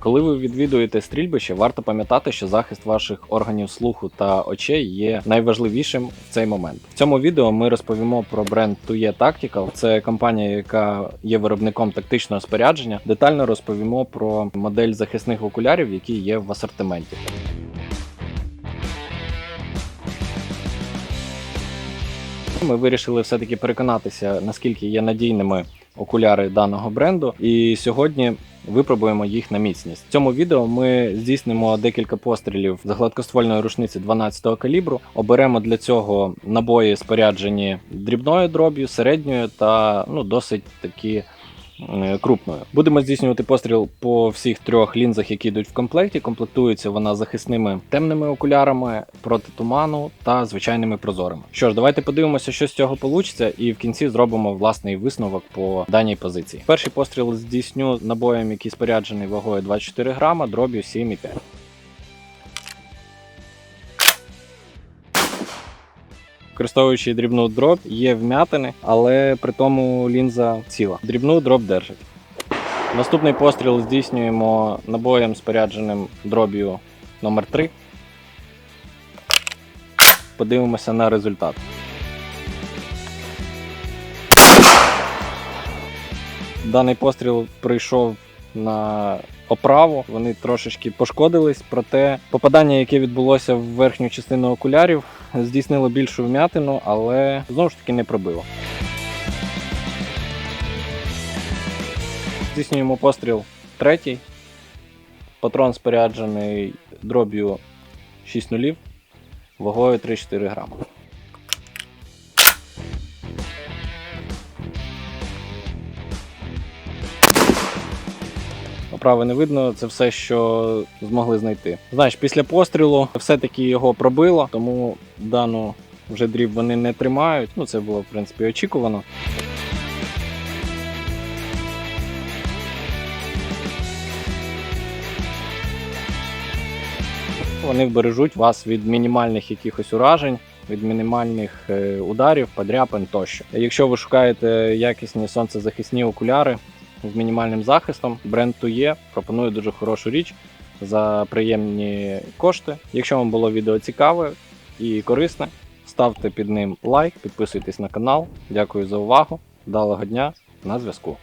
Коли ви відвідуєте стрільбище, варто пам'ятати, що захист ваших органів слуху та очей є найважливішим в цей момент. В цьому відео ми розповімо про бренд Tuye Tactical. Це компанія, яка є виробником тактичного спорядження. Детально розповімо про модель захисних окулярів, які є в асортименті. Ми вирішили все-таки переконатися, наскільки є надійними окуляри даного бренду, і сьогодні випробуємо їх на міцність. В цьому відео ми здійснимо декілька пострілів з гладкоствольної рушниці 12-го калібру. Оберемо для цього набої споряджені дрібною дроб'ю, середньою та ну досить такі. Е, Крупною будемо здійснювати постріл по всіх трьох лінзах, які йдуть в комплекті. Комплектується вона захисними темними окулярами проти туману та звичайними прозорими. Що ж, давайте подивимося, що з цього вийде, і в кінці зробимо власний висновок по даній позиції. Перший постріл здійсню набоєм, який споряджений вагою 24 грама, дроб'ю 7,5. Використовуючи дрібну дроб, є вмятини, але при тому лінза ціла. Дрібну дроб держить. Наступний постріл здійснюємо набоєм спорядженим дроб'ю номер 3 Подивимося на результат. Даний постріл прийшов на оправу, вони трошечки пошкодились, проте попадання, яке відбулося в верхню частину окулярів, здійснило більшу вмятину, але знову ж таки не пробило. Здійснюємо постріл третій. Патрон споряджений дроб'ю 6 нулів, вагою 3-4 грами. Оправи не видно, це все, що змогли знайти. Знаєш, після пострілу все-таки його пробило, тому дану вже дріб вони не тримають. Ну, це було, в принципі, очікувано. Вони вбережуть вас від мінімальних якихось уражень, від мінімальних е, ударів, подряпин тощо. Якщо ви шукаєте якісні сонцезахисні окуляри з мінімальним захистом, бренд Тує пропонує дуже хорошу річ за приємні кошти. Якщо вам було відео цікаве і корисне, ставте під ним лайк, підписуйтесь на канал. Дякую за увагу. Вдалого дня на зв'язку.